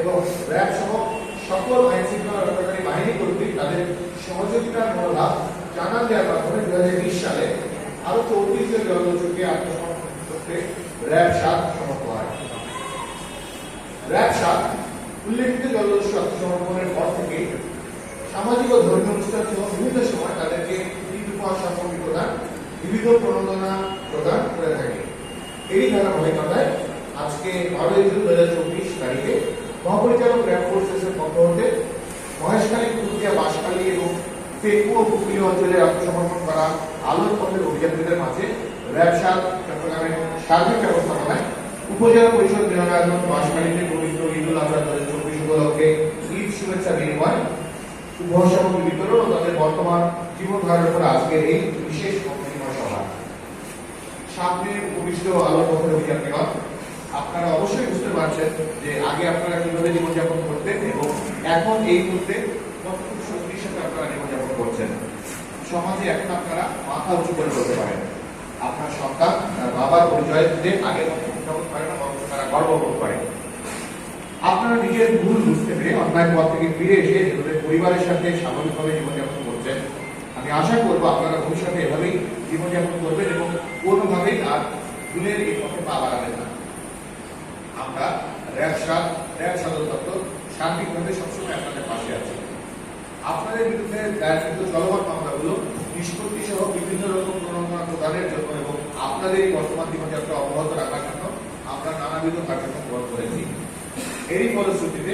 এবং র্যাব সহ সকল আইন শৃঙ্খলা রক্ষাকারী বাহিনী কর্তৃক তাদের সহযোগিতার মনোভাব জানান দেওয়ার মাধ্যমে দু হাজার বিশ সালে আরও চৌত্রিশ জন জলদস্যুকে আত্মসমর্পণ করতে র্যাব সাত সমর্থ হয়। র্যাব সাত উল্লেখিত জলদস্যু আত্মসমর্পণের পর থেকে সামাজিক ও ধর্মীয় অনুষ্ঠান সহ বিভিন্ন সময় তাদেরকে ঈদ উপহার সামগ্রী প্রদান বিবিধ প্রণোদনা প্রদান করে থাকে। এই ধারাবাহিকতায় আজকে বারোই জুন দু হাজার চব্বিশ তারিখে মহাপরিচালক র্যাব ফোর্সেসের পক্ষ হতে মহেশখালী কুতুকিয়া বাঁশখালী এবং পেকু ও পুকুলি অঞ্চলে আত্মসমর্পণ করা আলোর পথের অভিযাত্রীদের মাঝে র্যাব সাত চট্টগ্রামের সার্বিক ব্যবস্থাপনায় উপজেলা পরিষদ বিভাগায়তন বাঁশখালীতে পবিত্র ঈদুল আজহা দু চব্বিশ উপলক্ষে ঈদ শুভেচ্ছা বিনিময় উপহার সামগ্রী বিতরণ ও তাদের বর্তমান জীবনধারণের উপর আজকের এই বিশেষ মতবিনিময় সভা। সামনে উপবিষ্ট আলোর পথের অভিযাত্রীগণ আপনারা অবশ্যই পারছেন যে আগে আপনারা কীভাবে জীবনযাপন করতেন এবং এখন এই মুহূর্তে কতটুকু শক্তির সাথে আপনারা জীবনযাপন করছেন। সমাজে এখন আপনারা মাথা উঁচু করে বলতে পারেন। আপনার সন্তান, তার বাবার পরিচয় দিতে আগে উদযাপন করে না, বরং তারা গর্ববোধ করে। আপনারা নিজের ভুল বুঝতে পেরে অন্যায় পথ থেকে ফিরে এসে নিজেদের পরিবারের সাথে স্বাভাবিকভাবে জীবনযাপন করছেন। আমি আশা করব আপনারা ভবিষ্যতে এভাবেই জীবনযাপন করবেন এবং কোনোভাবেই আর ভুলের এই পথে পা বাড়াবেন না আমরা র্যাব সাত র্যাব সদর দপ্তর সার্বিকভাবে সবসময় আপনাদের পাশে আছে। আপনাদের বিরুদ্ধে দায়েরকৃত চলমান মামলাগুলো নিষ্পত্তি সহ বিভিন্ন রকম প্রণোদনা প্রদানের জন্য এবং আপনাদের এই বর্তমান জীবনযাত্রা অব্যাহত রাখার জন্য আমরা নানাবিধ কার্যক্রম গ্রহণ করেছি। এরই ফলশ্রুতিতে